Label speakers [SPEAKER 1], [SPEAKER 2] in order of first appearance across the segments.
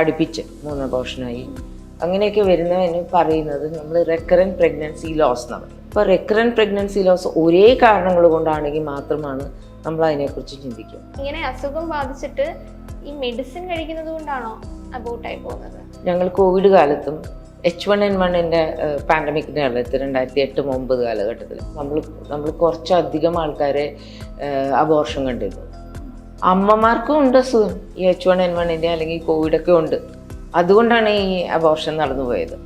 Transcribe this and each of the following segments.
[SPEAKER 1] അടുപ്പിച്ച് മൂന്ന് പോർഷനായി അങ്ങനെയൊക്കെ വരുന്നവന് പറയുന്നത് നമ്മൾ റെക്കറൻ പ്രഗ്നൻസി ലോസ് എന്നാണ്. അപ്പോൾ റെക്കറൻ പ്രഗ്നൻസി ലോസ് ഒരേ കാരണങ്ങൾ കൊണ്ടാണെങ്കിൽ മാത്രമാണ് നമ്മൾ അതിനെക്കുറിച്ച് ചിന്തിക്കുക.
[SPEAKER 2] ഇങ്ങനെ അസുഖം ബാധിച്ചിട്ട് ഈ മെഡിസിൻ കഴിക്കുന്നത് കൊണ്ടാണോ അബോട്ടായി പോകുന്നത്?
[SPEAKER 1] ഞങ്ങൾ കോവിഡ് കാലത്തും എച്ച് വൺ എൻ വണ്ണിന്റെ പാൻഡമിക്കിന്റെ കാലത്ത് രണ്ടായിരത്തി എട്ട് ഒമ്പത് കാലഘട്ടത്തിൽ നമ്മൾ നമ്മൾ കുറച്ചധികം ആൾക്കാരെ അബോർഷൻ കണ്ടിരുന്നു. അമ്മമാർക്കും ഉണ്ട് അസുഖം ഈ എച്ച് വൺ എൻ വണ്ണിന്റെ അല്ലെങ്കിൽ കോവിഡൊക്കെ ഉണ്ട്. അതുകൊണ്ടാണ് ഈ അബോർഷൻ നടന്നു പോയത്.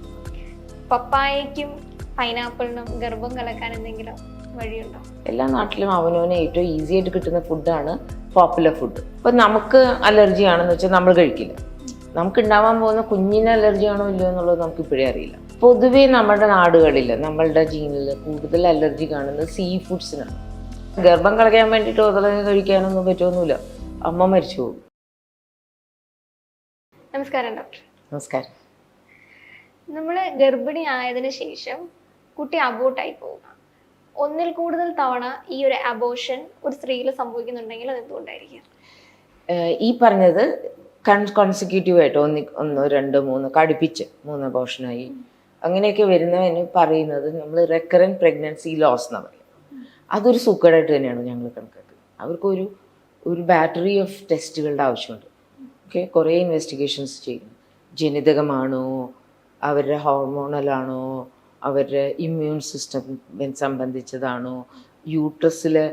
[SPEAKER 2] പപ്പായയ്ക്കും പൈനാപ്പിളിനും ഗർഭം കലക്കാൻ എന്തെങ്കിലും വഴിയുണ്ടോ?
[SPEAKER 1] എല്ലാ നാട്ടിലും അവനവന് ഏറ്റവും ഈസി ആയിട്ട് കിട്ടുന്ന ഫുഡാണ് പോപ്പുലർ ഫുഡ് ഇപ്പം നമുക്ക് അലർജി ആണെന്ന് വെച്ചാൽ നമ്മൾ കഴിക്കില്ല. നമുക്ക് ഉണ്ടാവാൻ പോകുന്ന കുഞ്ഞിന് അലർജി ആണോ ഇല്ലയോ എന്നുള്ളത് നമുക്ക് ഇപ്പോഴേ അറിയില്ല. പൊതുവേ നമ്മുടെ നാടുകളിൽ നമ്മളുടെ ജീനിൽ കൂടുതൽ അലർജി കാണുന്നത് സീ ഫുഡ്സിനാണ് ഗർഭം കളയാൻ വേണ്ടിയിട്ട് ഒതളങ്ങ കഴിക്കാനൊന്നും പറ്റുമൊന്നുമില്ല അമ്മ മരിച്ചു പോകും
[SPEAKER 2] നമസ്കാരം ഡോക്ടർ.
[SPEAKER 1] നമസ്കാരം.
[SPEAKER 2] നമ്മൾ ഗർഭിണി ആയതിനു ശേഷം കുട്ടി അബോട്ടായി പോവുക ഒന്നിൽ കൂടുതൽ തവണ ഈ ഒരു അബോഷൻ ഒരു സ്ത്രീയിൽ സംഭവിക്കുന്നുണ്ടെങ്കിൽ അത് എന്തുകൊണ്ടായിരിക്കും?
[SPEAKER 1] ഈ പറഞ്ഞത് കൺ കോൺസിക്യൂട്ടീവ് ആയിട്ട് ഒന്ന് ഒന്ന് രണ്ട് മൂന്ന് കടുപ്പിച്ച് മൂന്ന് അബോഷനായി അങ്ങനെയൊക്കെ വരുന്നതിന് പറയുന്നത് നമ്മൾ റെക്കറന്റ് പ്രഗ്നൻസി ലോസ് എന്ന് പറയും അതൊരു സൂക്കേടായിട്ട് തന്നെയാണ് ഞങ്ങൾ കണക്കാക്കുന്നത്. അവർക്കൊരു ഒരു ബാറ്ററി ഓഫ് ടെസ്റ്റുകളുടെ ആവശ്യമുണ്ട്. ഓക്കെ? കുറേ ഇൻവെസ്റ്റിഗേഷൻസ് ചെയ്യും ജനിതകമാണോ? അവരുടെ ഹോർമോണലാണോ? അവരുടെ ഇമ്മ്യൂൺ സിസ്റ്റം സംബന്ധിച്ചതാണോ? യൂട്രസിലെ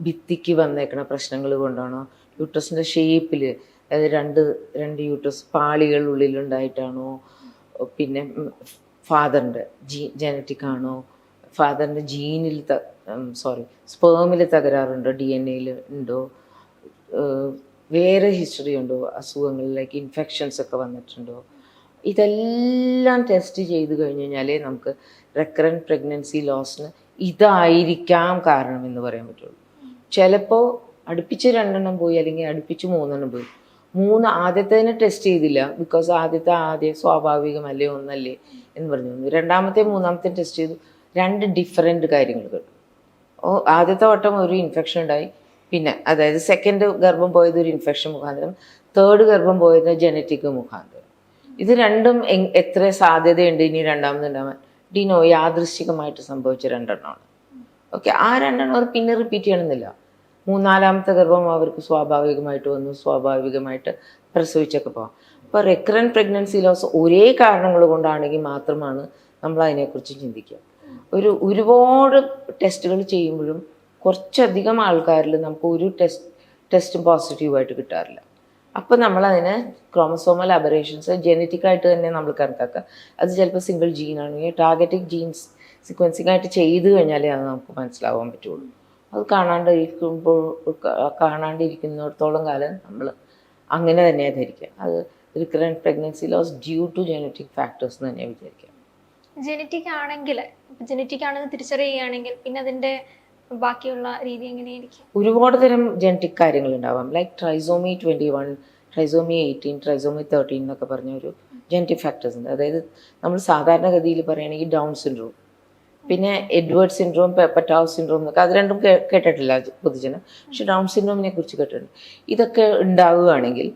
[SPEAKER 1] ഭിത്തിക്ക് വന്നേക്കണ പ്രശ്നങ്ങൾ കൊണ്ടാണോ? യൂട്രസിന്റെ ഷേപ്പിൽ അതായത് രണ്ട് രണ്ട് യൂട്രസ് പാളികളുള്ളിലുണ്ടായിട്ടാണോ? പിന്നെ ഫാദറിന്റെ ജീ ജനറ്റിക് ആണോ ഫാദറിന്റെ ജീനിൽ സോറി സ്പേമിൽ തകരാറുണ്ടോ ഡി എൻ എയിൽ ഉണ്ടോ? വേറെ ഹിസ്റ്ററി ഉണ്ടോ? അസുഖങ്ങളിലേക്ക് ഇൻഫെക്ഷൻസ് ഒക്കെ വന്നിട്ടുണ്ടോ? ഇതെല്ലാം ടെസ്റ്റ് ചെയ്ത് കഴിഞ്ഞ് കഴിഞ്ഞാലേ നമുക്ക് റെക്കറന്റ് പ്രഗ്നൻസി ലോസിന് ഇതായിരിക്കാം കാരണം എന്ന് പറയാൻ പറ്റുള്ളൂ. ചിലപ്പോൾ അടുപ്പിച്ച് രണ്ടെണ്ണം പോയി അല്ലെങ്കിൽ അടുപ്പിച്ച് മൂന്നെണ്ണം പോയി. മൂന്ന് ആദ്യത്തേനെ ടെസ്റ്റ് ചെയ്തില്ല. ബിക്കോസ് ആദ്യത്തെ ആദ്യം സ്വാഭാവികമല്ലേ ഒന്നല്ലേ എന്ന് പറഞ്ഞു. രണ്ടാമത്തെ മൂന്നാമത്തെ ടെസ്റ്റ് ചെയ്തു. രണ്ട് ഡിഫറെന്റ് കാര്യങ്ങൾ ഓ ആദ്യത്തെ വട്ടം ഒരു ഇൻഫെക്ഷൻ ഉണ്ടായി. പിന്നെ അതായത് സെക്കൻഡ് ഗർഭം പോയത് ഒരു ഇൻഫെക്ഷൻ മുഖാന്തരം. തേർഡ് ഗർഭം പോയത് ജനറ്റിക് മുഖാന്തരം. ഇത് രണ്ടും എത്ര സാധ്യതയുണ്ട്? ഇനി രണ്ടാമത് ഉണ്ടാവാൻ. ഡിനോ യാദൃശ്ചികമായിട്ട് സംഭവിച്ച രണ്ടെണ്ണമാണ്. ഓക്കെ ആ രണ്ടെണ്ണം അവർ പിന്നെ റിപ്പീറ്റ് ചെയ്യണമെന്നില്ല. മൂന്നാലാമത്തെ ഗർഭം അവർക്ക് സ്വാഭാവികമായിട്ട് വന്നു. സ്വാഭാവികമായിട്ട് പ്രസവിച്ചൊക്കെ പോകാം അപ്പോൾ റെക്കറൻ പ്രഗ്നൻസി ലോസ് ഒരേ കാരണങ്ങൾ കൊണ്ടാണെങ്കിൽ മാത്രമാണ് നമ്മൾ അതിനെക്കുറിച്ച് ചിന്തിക്കുക. ഒരു ഒരുപാട് ടെസ്റ്റുകൾ ചെയ്യുമ്പോഴും കുറച്ചധികം ആൾക്കാരിൽ നമുക്ക് ഒരു ടെസ്റ്റ് ടെസ്റ്റും പോസിറ്റീവായിട്ട് കിട്ടാറില്ല. അപ്പോൾ നമ്മളതിന് ക്രോമസോമൽ അബറേഷൻസ് ജനറ്റിക്കായിട്ട് തന്നെ നമ്മൾ കണക്കാക്കുക. അത് ചിലപ്പോൾ സിംഗിൾ ജീനാണെങ്കിൽ ടാർഗറ്റിക് ജീൻസ് സീക്വൻസിംഗ് ആയിട്ട് ചെയ്ത് കഴിഞ്ഞാലേ അത് നമുക്ക് മനസ്സിലാവാൻ പറ്റുള്ളൂ. അത് കാണാണ്ടിരിക്കുമ്പോൾ കാണാണ്ടിരിക്കുന്നിടത്തോളം കാലം നമ്മൾ അങ്ങനെ തന്നെയാണ് ധരിക്കുക. അത് recurrent pregnancy loss due to genetic factors എന്ന് തന്നെ വിചാരിക്കുക.
[SPEAKER 2] ജനറ്റിക് ആണെങ്കിൽ ജനറ്റിക് ആണെന്ന് തിരിച്ചറിയുകയാണെങ്കിൽ പിന്നെ അതിന്റെ ബാക്കിയുള്ള രീതി എങ്ങനെയായിരിക്കും?
[SPEAKER 1] ഒരുപാട് തരം ജനറ്റിക് കാര്യങ്ങൾ ഉണ്ടാവാം like trisomy twenty one trisomy eighteen trisomy thirteen എന്നൊക്കെ പറഞ്ഞ ഒരു ജനറ്റിക് ഫാക്ടേഴ്സ് ഉണ്ട്. അതായത് നമ്മൾ സാധാരണഗതിയിൽ പറയുകയാണെങ്കിൽ ഡൗൺ സിൻഡ്രോം പിന്നെ എഡ്വേർഡ് സിൻഡ്രോം പെപ്പറ്റാവ് സിൻഡ്രോം എന്നൊക്കെ അത് രണ്ടും കേട്ടിട്ടില്ല പൊതുജനം. പക്ഷെ ഡൗൺ സിൻഡ്രോമിനെ കുറിച്ച് കേട്ടിട്ടുണ്ട്. ഇതൊക്കെ ഉണ്ടാവുകയാണെങ്കിൽ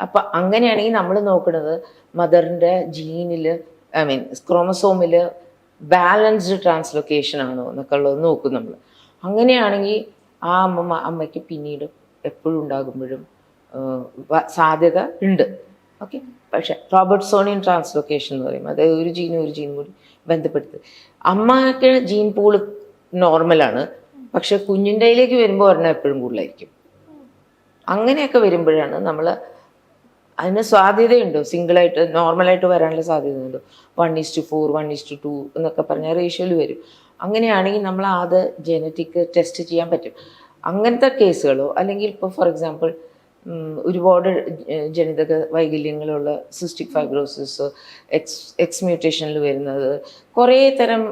[SPEAKER 1] അപ്പം അങ്ങനെയാണെങ്കിൽ നമ്മൾ നോക്കുന്നത് മദറിന്റെ ജീനിൽ ഐ മീൻ ക്രോമസോമിൽ ബാലൻസ്ഡ് ട്രാൻസ്ലൊക്കേഷൻ ആണോ എന്നൊക്കെ ഉള്ളത് നോക്കും നമ്മൾ അങ്ങനെയാണെങ്കിൽ ആ അമ്മ അമ്മയ്ക്ക് പിന്നീട് എപ്പോഴും ഉണ്ടാകുമ്പോഴും സാധ്യത ഉണ്ട്. ഓക്കെ? പക്ഷെ റോബർട്ട്സോണിയൻ ട്രാൻസ്ലൊക്കേഷൻ എന്ന് പറയും അതായത് ഒരു ജീനും ഒരു ജീനും കൂടി ബന്ധപ്പെടുത്ത്. അമ്മയ്ക്ക് ജീൻ പൂൾ നോർമലാണ്. പക്ഷെ കുഞ്ഞിന്റെ കയ്യിലേക്ക് വരുമ്പോൾ ഒരെണ്ണം എപ്പോഴും കൂടുതലായിരിക്കും. അങ്ങനെയൊക്കെ വരുമ്പോഴാണ് നമ്മൾ അതിന് സാധ്യതയുണ്ടോ സിംഗിളായിട്ട് നോർമലായിട്ട് വരാനുള്ള സാധ്യതയുണ്ടോ one is to four one is to എന്നൊക്കെ പറഞ്ഞാൽ റേഷ്യോയിൽ വരും. അങ്ങനെയാണെങ്കിൽ നമ്മൾ അത് ജനറ്റിക് ടെസ്റ്റ് ചെയ്യാൻ പറ്റും. അങ്ങനത്തെ കേസുകളോ അല്ലെങ്കിൽ ഇപ്പോൾ ഫോർ എക്സാമ്പിൾ ഒരുപാട് ജനിതക വൈകല്യങ്ങളുള്ള സിസ്റ്റിക് ഫൈബ്രോസിസ് എക്സ് എക്സ് മ്യൂട്ടേഷനിൽ വരുന്നത് കുറേ തരം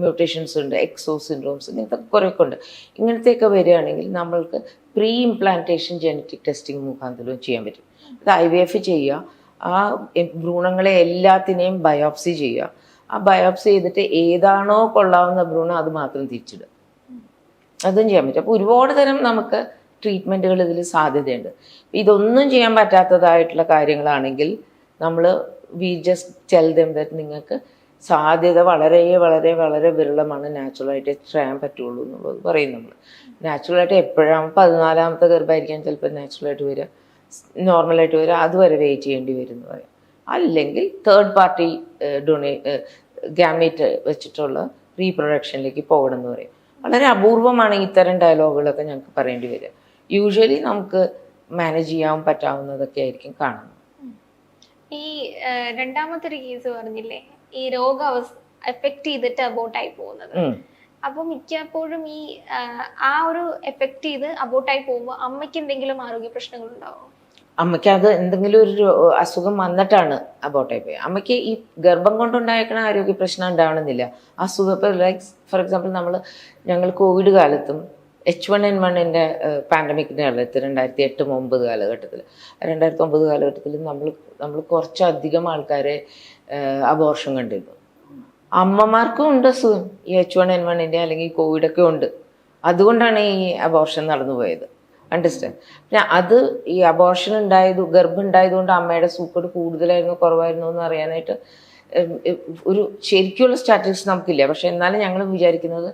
[SPEAKER 1] മ്യൂട്ടേഷൻസ് ഉണ്ട്. എക്സോ സിൻഡ്രോംസ് ഇങ്ങനത്തെ കുറേയൊക്കെ ഉണ്ട്. ഇങ്ങനത്തെയൊക്കെ വരികയാണെങ്കിൽ നമ്മൾക്ക് പ്രീ ഇംപ്ലാന്റേഷൻ ജനറ്റിക് ടെസ്റ്റിംഗ് മുഖാന്തരവും ചെയ്യാൻ പറ്റും. അത് ഐ വി എഫ് ചെയ്യുക. ആ ഭ്രൂണങ്ങളെ എല്ലാത്തിനെയും ബയോപ്സി ചെയ്യുക. ആ ബയോപ്സി ചെയ്തിട്ട് ഏതാണോ കൊള്ളാവുന്ന ഭ്രൂണം അത് മാത്രം തിരിച്ചിടുക. അതും ചെയ്യാൻ പറ്റും. അപ്പോൾ ഒരുപാട് തരം നമുക്ക് ട്രീറ്റ്മെന്റുകൾ ഇതിൽ സാധ്യതയുണ്ട്. ഇതൊന്നും ചെയ്യാൻ പറ്റാത്തതായിട്ടുള്ള കാര്യങ്ങളാണെങ്കിൽ നമ്മൾ we just tell them that നിങ്ങൾക്ക് സാധ്യത വളരെ വളരെ വളരെ വിരളമാണ്. നാച്ചുറലായിട്ട് ചെയ്യാൻ പറ്റുള്ളൂ എന്നുള്ളത് പറയും നമ്മൾ നാച്ചുറലായിട്ട് എപ്പോഴാണ്? പതിനാലാമത്തെ ഗർഭമായിരിക്കാൻ ചിലപ്പോൾ നാച്ചുറലായിട്ട് വരിക. നോർമലായിട്ട് വരും. അതുവരെ വെയിറ്റ് ചെയ്യേണ്ടി വരും എന്ന് പറയും. അല്ലെങ്കിൽ തേർഡ് പാർട്ടി ഡൊണേ ഗാമേറ്റ് വെച്ചിട്ടുള്ള റീപ്രൊഡക്ഷനിലേക്ക് പോകണം എന്ന് പറയും. വളരെ അപൂർവമാണ് ഇത്തരം ഡയലോഗുകളൊക്കെ ഞങ്ങൾക്ക് പറയേണ്ടി വരിക. യൂഷ്വലി നമുക്ക് മാനേജ് ചെയ്യാൻ പറ്റാവുന്നതൊക്കെ ആയിരിക്കും കാണുന്നത്.
[SPEAKER 2] ഈ രണ്ടാമത്തെ ഒരു കേസ് പറഞ്ഞില്ലേ? ഈ രോഗം എഫക്ട് ചെയ്തിട്ട് അബോട്ടായി പോകുന്നത്. അപ്പൊ മിക്കപ്പോഴും ഈ ആ, ആ ഒരു എഫക്ട് ചെയ്ത് അബോട്ടായി പോകുമ്പോൾ അമ്മയ്ക്ക് എന്തെങ്കിലും ആരോഗ്യ പ്രശ്നങ്ങൾ ഉണ്ടാവും
[SPEAKER 1] അമ്മയ്ക്ക് അത് എന്തെങ്കിലും ഒരു അസുഖം വന്നിട്ടാണ് അബോട്ടായി പോയി അമ്മയ്ക്ക് ഈ ഗർഭം കൊണ്ടുണ്ടായേക്കണ ആരോഗ്യ പ്രശ്നം ഉണ്ടാവണമെന്നില്ല. അസുഖം ഇപ്പോൾ ലൈക്ക് ഫോർ എക്സാമ്പിൾ നമ്മൾ ഞങ്ങൾ കോവിഡ് കാലത്തും എച്ച് വൺ എൻ വണ്ണിന്റെ പാൻഡമിക്കിന്റെ കാലത്ത് രണ്ടായിരത്തി എട്ട് ഒമ്പത് കാലഘട്ടത്തിൽ രണ്ടായിരത്തി ഒമ്പത് കാലഘട്ടത്തിൽ നമ്മൾ നമ്മൾ കുറച്ചധികം ആൾക്കാരെ അബോർഷൻ കണ്ടിരുന്നു. അമ്മമാർക്കും ഉണ്ട് അസുഖം. ഈ എച്ച് വൺ എൻ വണ്ണിന്റെ അല്ലെങ്കിൽ കോവിഡൊക്കെ ഉണ്ട്. അതുകൊണ്ടാണ് ഈ അബോർഷൻ നടന്നു പോയത്. അണ്ടർസ്റ്റാൻഡ് പിന്നെ അത് ഈ അബോർഷൻ ഉണ്ടായത് ഗർഭം ഉണ്ടായതുകൊണ്ട് അമ്മയുടെ സൂക്കട് കൂടുതലായിരുന്നു കുറവായിരുന്നു എന്ന് അറിയാനായിട്ട് ഒരു ശരിക്കുള്ള സ്റ്റാറ്റിസ്റ്റിക്സ് നമുക്കില്ല. പക്ഷെ എന്നാലും ഞങ്ങൾ വിചാരിക്കുന്നത്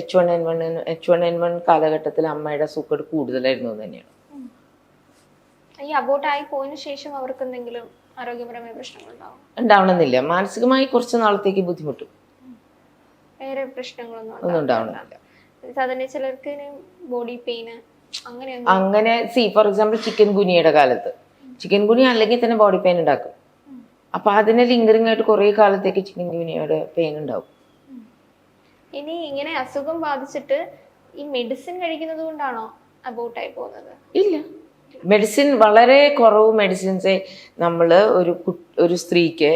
[SPEAKER 1] H one N one H one N one കാലഘട്ടത്തിൽ അമ്മയുടെ സൂക്കട് കൂടുതലായിരുന്നു എന്ന് തന്നെയാണ്.
[SPEAKER 2] ഈ അബോട്ടായി പോയതിനു ശേഷം അവർക്ക് എന്തെങ്കിലും ആരോഗ്യപരമായ പ്രശ്നങ്ങൾ ഉണ്ടാവും?
[SPEAKER 1] ഉണ്ടാവണമെന്നില്ല. മാനസികമായി കുറച്ച് നാളത്തേക്ക് ബുദ്ധിമുട്ടും.
[SPEAKER 2] വേറെ പ്രശ്നങ്ങളൊന്നും
[SPEAKER 1] ഒന്നും ഉണ്ടാവണമെന്നില്ല.
[SPEAKER 2] സാധാരണ ചിലർക്ക് ബോഡി പെയിന്
[SPEAKER 1] അങ്ങനെ സി ഫോർ എക്സാമ്പിൾ ചിക്കൻ ഗുനിയുടെ കാലത്ത്. ചിക്കൻ ഗുനിയ അല്ലെങ്കിൽ തന്നെ ബോഡി പെയിൻ ഉണ്ടാക്കും. അപ്പൊ അതിനെ ലിങ്കറിംഗ് ആയിട്ട് കുറെ കാലത്തേക്ക് ചിക്കൻ ഗുനിയുടെ പെയിൻ ഉണ്ടാവും.
[SPEAKER 2] ഇനി ഇങ്ങനെ അസുഖം ബാധിച്ചിട്ട് ഈ മെഡിസിൻ കഴിക്കുന്നത് കൊണ്ടാണോ അബോട്ടായി പോകുന്നത്?
[SPEAKER 1] ഇല്ല. മെഡിസിൻ വളരെ കുറവ് മെഡിസിൻസേ നമ്മൾ ഒരു ഒരു സ്ത്രീക്ക്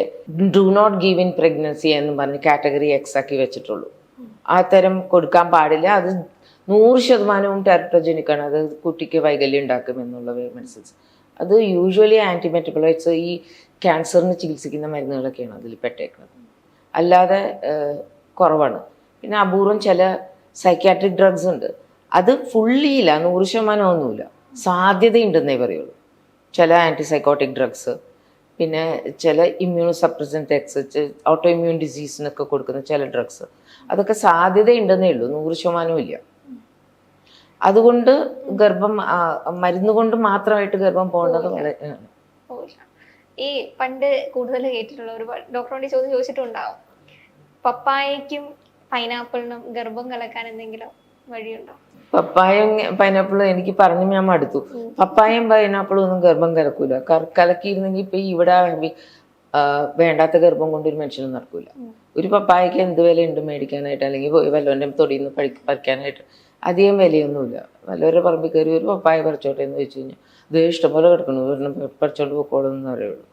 [SPEAKER 1] do not give in pregnancy എന്ന് പറഞ്ഞ് കാറ്റഗറി എക്സ് ആക്കി വെച്ചിട്ടുള്ളൂ. ആ തരം കൊടുക്കാൻ പാടില്ല. അത് നൂറ് ശതമാനവും ടെറട്ടോജനിക് ആണ് അത് കുട്ടിക്ക് വൈകല്യം ഉണ്ടാക്കും എന്നുള്ള മെഡിസിൻസ് അത് യൂഷ്വലി ആന്റിമെറ്റബിളൈറ്റ്സ് ഈ ക്യാൻസറിന് ചികിത്സിക്കുന്ന മരുന്നുകളൊക്കെയാണ് അതിൽ പെട്ടേക്കുന്നത് അല്ലാതെ കുറവാണ്. പിന്നെ അപൂർവം ചില സൈക്യാട്രിക് ഡ്രഗ്സ് ഉണ്ട്. അത് ഫുള്ളി ഇല്ല നൂറ് ശതമാനം ഒന്നുമില്ല സാധ്യതയുണ്ടെന്നേ പറയുള്ളൂ. ചില ആന്റിസൈക്കോട്ടിക് ഡ്രഗ്സ് പിന്നെ ചില ഇമ്മ്യൂണോ സപ്രസന്റ് എക്സ് ഓട്ടോ ഇമ്മ്യൂൺ ഡിസീസിനൊക്കെ കൊടുക്കുന്ന ചില ഡ്രഗ്സ് അതൊക്കെ സാധ്യതയുണ്ടെന്നേ ഉള്ളൂ നൂറ് ശതമാനവും ഇല്ല. അതുകൊണ്ട് ഗർഭം മരുന്ന് കൊണ്ട് മാത്രമായിട്ട് ഗർഭം പോകേണ്ടത് വളരെ.
[SPEAKER 2] ഈ പണ്ട് കൂടുതൽ കേട്ടിട്ടുള്ള ഒരു ഡോക്ടറോട് ചോദ്യം ചോദിച്ചിട്ടുണ്ടാവും. പപ്പായയ്ക്കും പൈനാപ്പിളിനും ഗർഭം കളക്കാൻ എന്തെങ്കിലും വഴിയുണ്ടോ?
[SPEAKER 1] പപ്പായും പൈനാപ്പിളും എനിക്ക് പറഞ്ഞു ഞാൻ മടുത്തു. പപ്പായും പൈനാപ്പിളും ഒന്നും ഗർഭം കലക്കൂല. കലക്കിയിരുന്നെങ്കിൽ ഇപ്പൊ ഇവിടെ വേണ്ടാത്ത ഗർഭം കൊണ്ട് ഒരു മനുഷ്യനും നടക്കൂല. ഒരു പപ്പായക്ക് എന്ത് വിലയുണ്ട് മേടിക്കാനായിട്ട്? അല്ലെങ്കിൽ വല്ലവന്റെ തൊടിയിൽ നിന്ന് പഠി പറിക്കാനായിട്ട്. അധികം വിലയൊന്നുമില്ല. വല്ലവരുടെ പറമ്പിൽ കയറി ഒരു പപ്പായ പറിച്ചോട്ടെ എന്ന് വെച്ച് കഴിഞ്ഞാൽ ഇത് ഇഷ്ടംപോലെ കിടക്കണു ഒരെണ്ണം പറിച്ചോണ്ട് പോക്കോളും എന്ന് പറയുള്ളൂ.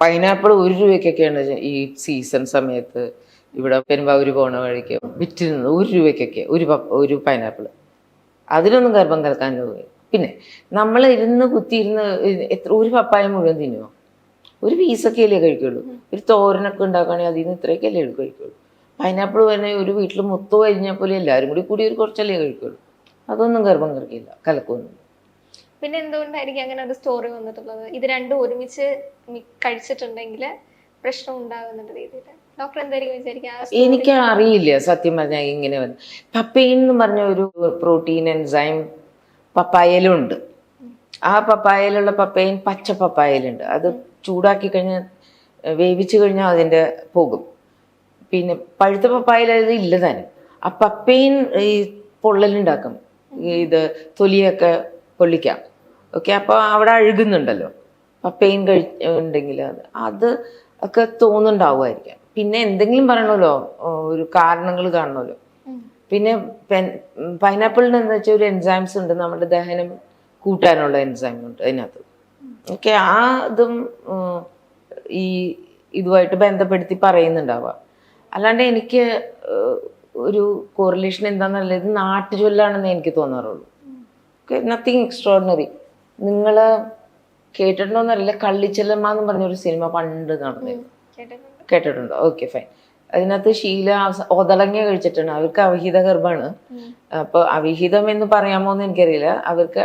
[SPEAKER 1] പൈനാപ്പിൾ ഒരു രൂപയ്ക്കൊക്കെയാണ് ഈ സീസൺ സമയത്ത് ഇവിടെ പെരുമ്പാവൂര് പോണ വഴിക്ക് വിറ്റിരുന്നത്. ഒരു രൂപയ്ക്കൊക്കെ ഒരു പപ്പ ഒരു പൈനാപ്പിൾ. അതിനൊന്നും ഗർഭം കലക്കാൻ പോയി. പിന്നെ നമ്മൾ ഇരുന്ന് കുത്തിയിരുന്ന് എത്ര ഒരു പപ്പായ മുഴുവൻ തിന്നുമോ ഒരു പീസൊക്കെ അല്ലേ കഴിക്കുള്ളൂ. ഒരു തോരനൊക്കെ ഉണ്ടാക്കുകയാണെങ്കിൽ അതിൽ നിന്ന് ഇത്രയൊക്കെ അല്ലേ കഴിക്കുള്ളൂ. പൈനാപ്പിൾ തന്നെ ഒരു വീട്ടിൽ മുത്ത് കഴിഞ്ഞാൽ പോലെ എല്ലാവരും കൂടി കൂടി ഒരു കുറച്ചല്ലേ കഴിക്കുള്ളൂ. അതൊന്നും ഗർഭം കലക്കില്ല കലക്കൊന്നും.
[SPEAKER 2] പിന്നെ എന്തുകൊണ്ടായിരിക്കും അങ്ങനെ ഒരു സ്റ്റോറി വന്നിട്ടുള്ളത്? ഇത് രണ്ടും ഒരുമിച്ച് കഴിച്ചിട്ടുണ്ടെങ്കിൽ പ്രശ്നം ഉണ്ടാകുന്ന രീതിയിൽ. ഡോക്ടർ എന്തായിരിക്കും വിചാരിക്കുക?
[SPEAKER 1] എനിക്ക് അറിയില്ല സത്യം പറഞ്ഞാൽ ഇങ്ങനെ വന്നു. പപ്പയിൻ എന്ന് പറഞ്ഞ ഒരു പ്രോട്ടീൻ എൻസൈം പപ്പായലുണ്ട്. ആ പപ്പായലുള്ള പപ്പയിൻ പച്ച പപ്പായയിലുണ്ട് അത് ചൂടാക്കി കഴിഞ്ഞാൽ വേവിച്ച് കഴിഞ്ഞാൽ അതിന്റെ പോകും. പിന്നെ പഴുത്ത പപ്പായയിൽ അത് ഇല്ല താനും ആ പപ്പയും ഈ പൊള്ളലുണ്ടാക്കും. ഇത് തൊലിയൊക്കെ പൊള്ളിക്കാം. ഓക്കെ അപ്പോൾ അവിടെ അഴുകുന്നുണ്ടല്ലോ. പപ്പയും കഴി ഉണ്ടെങ്കിൽ അത് അത് ഒക്കെ തോന്നുന്നുണ്ടാവുമായിരിക്കാം. പിന്നെ എന്തെങ്കിലും പറയണമല്ലോ ഒരു കാരണങ്ങൾ കാണണമല്ലോ.
[SPEAKER 2] പിന്നെ
[SPEAKER 1] പിന്നെ പൈനാപ്പിളിന് എന്താ വെച്ചാൽ ഒരു എൻസൈംസ് ഉണ്ട്. നമ്മുടെ ദഹനം കൂട്ടാനുള്ള എൻസൈം ഉണ്ട് അതിനകത്ത്. ഓക്കെ ആ ഇതും ഈ ഇതുമായിട്ട് ബന്ധപ്പെടുത്തി പറയുന്നുണ്ടാവുക അല്ലാണ്ട് എനിക്ക് ഒരു കോറിലേഷൻ എന്താണെന്നല്ല ഇത് നാട്ടുചൊല്ലാണെന്ന് എനിക്ക് തോന്നാറുള്ളൂ. ഓക്കെ നത്തിങ് എക്സ്ട്രോഡിനറി നിങ്ങൾ കേട്ടിട്ടുണ്ടോന്നറിയില്ല. കള്ളിച്ചെല്ലമ്മ എന്ന് പറഞ്ഞൊരു സിനിമ പണ്ട് നടന്നത്
[SPEAKER 2] കേട്ടിട്ടുണ്ട്.
[SPEAKER 1] ഓക്കെ ഫൈൻ അതിനകത്ത് ശീല ഒതളങ്ങ കഴിച്ചിട്ടാണ്. അവർക്ക് അവിഹിത ഗർഭമാണ്. അപ്പോൾ അവിഹിതം എന്ന് പറയാമോ എന്ന് എനിക്കറിയില്ല. അവർക്ക്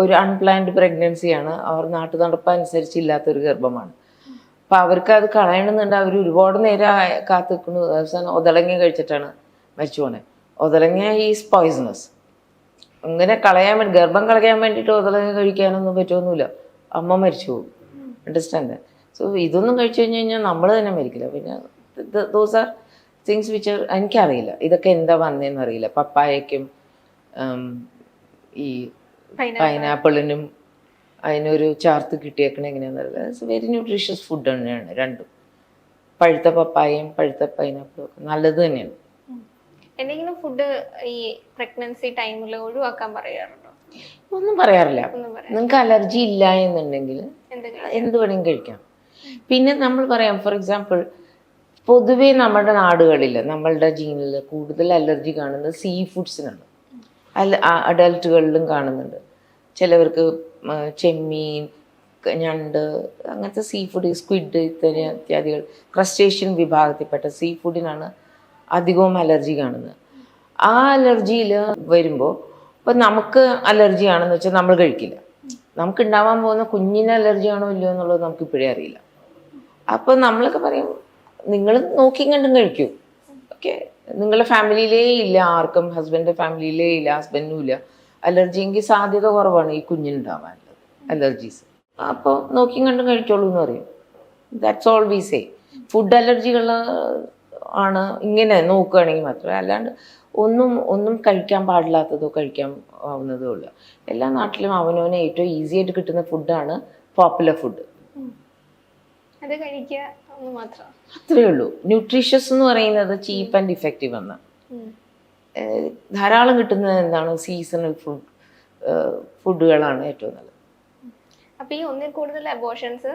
[SPEAKER 1] ഒരു അൺപ്ലാൻഡ് പ്രഗ്നൻസിയാണ് അവർ നാട്ടു നടപ്പ് അനുസരിച്ച് ഇല്ലാത്തൊരു ഗർഭമാണ്. അപ്പം അവർക്ക് അത് കളയണമെന്നുണ്ട്. അവർ ഒരുപാട് നേരം കാത്തു നിൽക്കുന്നു അവസാനം ഒതളങ്ങ കഴിച്ചിട്ടാണ് മരിച്ചു പോണത് ഒതളങ്ങ ഈസ് പോയിസണസ് അങ്ങനെ കളയാൻ വേണ്ടി ഗർഭം കളയാൻ വേണ്ടിയിട്ട് ഒതളങ്ങ കഴിക്കാനൊന്നും പറ്റുമൊന്നുമില്ല അമ്മ മരിച്ചു പോകും. അണ്ടർസ്റ്റാൻഡ് സോ ഇതൊന്നും കഴിച്ചു കഴിഞ്ഞ് കഴിഞ്ഞാൽ നമ്മൾ തന്നെ മരിക്കില്ല. പിന്നെ ദോസ് ആർ തിങ്സ് വിച്ച് എനിക്കറിയില്ല. ഇതൊക്കെ എന്താ വന്നതെന്ന് അറിയില്ല. പപ്പായക്കും ഈ പൈനാപ്പിളിനും അതിനൊരു ചാർത്ത് കിട്ടിയേക്കണ എങ്ങനെയാണെന്ന് പറയുന്നത് ഇറ്റ്സ് വെരി ന്യൂട്രീഷ്യസ് ഫുഡ് തന്നെയാണ് രണ്ടും. പഴുത്ത പപ്പായയും പഴുത്ത പൈനാപ്പിളും ഒക്കെ നല്ലത് തന്നെയാണ്.
[SPEAKER 2] എന്തെങ്കിലും ഫുഡ് ഈ പ്രഗ്നൻസി ടൈമിൽ ഒഴിവാക്കാൻ പറയാറുണ്ടോ?
[SPEAKER 1] ഒന്നും പറയാറില്ല. നിങ്ങൾക്ക് അലർജി ഇല്ല എന്നുണ്ടെങ്കിൽ എന്ത് വേണമെങ്കിലും കഴിക്കാം. പിന്നെ നമ്മൾ പറയാം ഫോർ എക്സാമ്പിൾ പൊതുവേ നമ്മുടെ നാടുകളിൽ നമ്മളുടെ ജീനിൽ കൂടുതൽ അലർജി കാണുന്നത് സീ ഫുഡ്സിനാണ് അല്ല അഡൽട്ടുകളിലും കാണുന്നുണ്ട്. ചിലവർക്ക് ചെമ്മീൻ ഞണ്ട് അങ്ങനത്തെ സീ ഫുഡ് സ്ക്വിഡ് ഇത്തരം ഇത്യാദികൾ ക്രസ്റ്റേഷ്യൻ വിഭാഗത്തിൽപ്പെട്ട സീ ഫുഡിനാണ് അധികവും അലർജി കാണുന്നത്. ആ അലർജിയിൽ വരുമ്പോൾ ഇപ്പം നമുക്ക് അലർജി ആണെന്ന് വെച്ചാൽ നമ്മൾ കഴിക്കില്ല. നമുക്ക് ഉണ്ടാവാൻ പോകുന്ന കുഞ്ഞിന് അലർജി ആണോ ഇല്ലയോ എന്നുള്ളത് നമുക്ക് ഇപ്പോഴേ അറിയില്ല. അപ്പോൾ നമ്മളൊക്കെ പറയും നിങ്ങൾ നോക്കി കണ്ടും കഴിക്കൂ. ഓക്കെ നിങ്ങളുടെ ഫാമിലിയിലേ ഇല്ല ആർക്കും ഹസ്ബൻഡ് ഫാമിലിയിലേ ഇല്ല ഹസ്ബൻഡും ഇല്ല. അലർജി എങ്കിൽ സാധ്യത കുറവാണ് ഈ കുഞ്ഞിനുണ്ടാവാനുള്ളത് അലർജീസ്. അപ്പോൾ നോക്കിയും കണ്ടും കഴിച്ചോളൂ എന്ന് പറയും. That's all we say food അലർജികൾ ആണ് ഇങ്ങനെ നോക്കുകയാണെങ്കിൽ മാത്രമേ അല്ലാണ്ട് ഒന്നും ഒന്നും കഴിക്കാൻ പാടില്ലാത്തതോ കഴിക്കാൻ ആവുന്നതോ ഇല്ല എല്ലാ നാട്ടിലും അവനവന് ഏറ്റവും ഈസി ആയിട്ട് കിട്ടുന്ന ഫുഡാണ് പോപ്പുലർ ഫുഡ്
[SPEAKER 2] അത് കഴിക്കുക.
[SPEAKER 1] അത്രയേ ഉള്ളൂ. ന്യൂട്രീഷ്യസ് എന്ന് പറയുന്നത് ചീപ്പ് ആൻഡ് ഇഫക്റ്റീവ് എന്ന് ധാരാളം കിട്ടുന്നത് എന്താണ്? സീസണൽ ഫുഡ് ഫുഡുകളാണ് ഏറ്റവും നല്ലത്.
[SPEAKER 2] അപ്പൊ ഈ ഒന്നിൽ കൂടുതൽ അബോഷൻസ്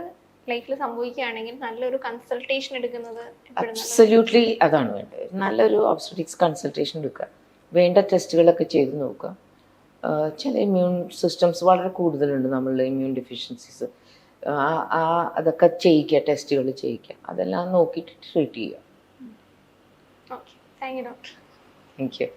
[SPEAKER 2] ലൈഫിൽ സംഭവിക്കുകയാണെങ്കിൽ നല്ലൊരു കൺസൾട്ടേഷൻ എടുക്കുന്നത്
[SPEAKER 1] അബ്സല്യൂട്ട്ലി അതാണ് വേണ്ടത്. നല്ലൊരു ഓബ്സ്റ്ററ്റിക്സ് കൺസൾട്ടേഷൻ എടുക്കുക. വേണ്ട ടെസ്റ്റുകളൊക്കെ ചെയ്ത് നോക്കുക. ചില ഇമ്മ്യൂൺ സിസ്റ്റംസ് വളരെ കൂടുതലുണ്ട് നമ്മളുടെ ഇമ്മ്യൂൺ ഡെഫിഷ്യൻസീസ് ആ അതൊക്കെ ചെയ്യിക്കുക ടെസ്റ്റുകൾ ചെയ്യിക്കുക. അതെല്ലാം നോക്കിയിട്ട് ട്രീറ്റ് ചെയ്യുക.
[SPEAKER 2] Okay thank you doctor
[SPEAKER 1] thank you